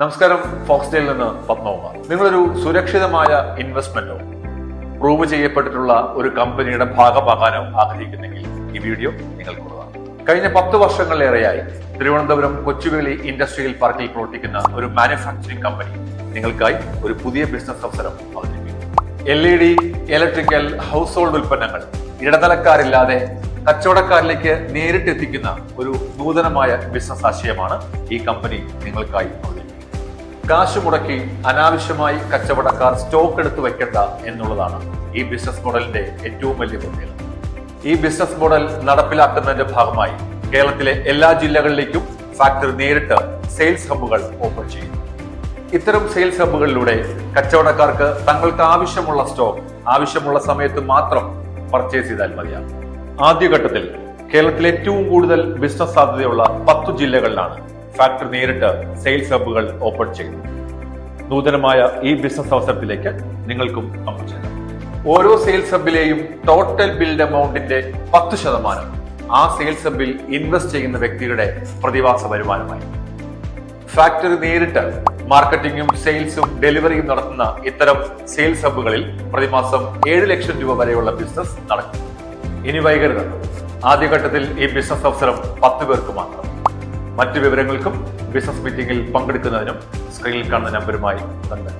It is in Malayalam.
നമസ്കാരം ഫോക്സ്ഡേയിൽ നിന്ന് പത്മകുമാർ. നിങ്ങളൊരു സുരക്ഷിതമായ ഇൻവെസ്റ്റ്മെന്റോ പ്രൂവ് ചെയ്യപ്പെട്ടിട്ടുള്ള ഒരു കമ്പനിയുടെ ഭാഗമാകാനോ ആഗ്രഹിക്കുന്നെങ്കിൽ ഈ വീഡിയോ നിങ്ങൾക്കുള്ളതാണ്. കഴിഞ്ഞ പത്ത് വർഷങ്ങളിലേറെയായി തിരുവനന്തപുരം കൊച്ചുവേളി ഇൻഡസ്ട്രിയൽ പാർക്കിൽ പ്രവർത്തിക്കുന്ന ഒരു മാനുഫാക്ചറിംഗ് കമ്പനി നിങ്ങൾക്കായി ഒരു പുതിയ ബിസിനസ് അവസരം അവതരിപ്പിക്കുന്നു. L E D electrical household ഉൽപ്പന്നങ്ങൾ ഇടനിലക്കാരില്ലാതെ കച്ചവടക്കാരിലേക്ക് നേരിട്ടെത്തിക്കുന്ന ഒരു നൂതനമായ ബിസിനസ് ആശയമാണ് ഈ കമ്പനി നിങ്ങൾക്കായി അവതരിപ്പിക്കുന്നത്. കാശ് മുടക്കി അനാവശ്യമായി കച്ചവടക്കാർ സ്റ്റോക്ക് എടുത്തു വെക്കേണ്ട എന്നുള്ളതാണ് ഈ ബിസിനസ് മോഡലിന്റെ ഏറ്റവും വലിയ പ്രത്യേകത. ഈ ബിസിനസ് മോഡൽ നടപ്പിലാക്കുന്നതിന്റെ ഭാഗമായി കേരളത്തിലെ എല്ലാ ജില്ലകളിലേക്കും ഫാക്ടറി നേരിട്ട് സെയിൽസ് ഹബ്ബുകൾ ഓപ്പൺ ചെയ്യും. ഇത്തരം സെയിൽസ് ഹബ്ബുകളിലൂടെ കച്ചവടക്കാർക്ക് തങ്ങൾക്ക് ആവശ്യമുള്ള സ്റ്റോക്ക് ആവശ്യമുള്ള സമയത്ത് മാത്രം പർച്ചേസ് ചെയ്താൽ മതിയാകും. ആദ്യഘട്ടത്തിൽ കേരളത്തിലെ ഏറ്റവും കൂടുതൽ ബിസിനസ് സാധ്യതയുള്ള പത്തു ജില്ലകളിലാണ് ഫാക്ടറി നേരിട്ട് സെയിൽസ് ഹബ്ബുകൾ ഓപ്പൺ ചെയ്തു. നൂതനമായ ഈ ബിസിനസ് അവസരത്തിലേക്ക് നിങ്ങൾക്കും പങ്കുചേരാം ഓരോ സെയിൽസ് ഹബിലെയും ടോട്ടൽ ബിൽഡ് എമൗണ്ടിന്റെ പത്ത് ശതമാനം ആ സെയിൽസ് ഹബിൽ ഇൻവെസ്റ്റ് ചെയ്യുന്ന വ്യക്തിയുടെ പ്രതിവാസ വരുമാനമായി. ഫാക്ടറി നേരിട്ട് മാർക്കറ്റിംഗും സെയിൽസും ഡെലിവറിയും നടത്തുന്ന ഇത്തരം സെയിൽസ് ഹബ്ബുകളിൽ പ്രതിമാസം ഏഴ് ലക്ഷം രൂപ വരെയുള്ള ബിസിനസ് നടക്കും. ഇനി വൈകരുത്. ആദ്യഘട്ടത്തിൽ ഈ ബിസിനസ് അവസരം പത്ത് പേർക്ക് മാത്രം. മറ്റു വിവരങ്ങൾക്കും ബിസിനസ് മീറ്റിംഗിൽ പങ്കെടുക്കുന്നതിനും സ്ക്രീനിൽ കാണുന്ന നമ്പറുമായി ബന്ധം.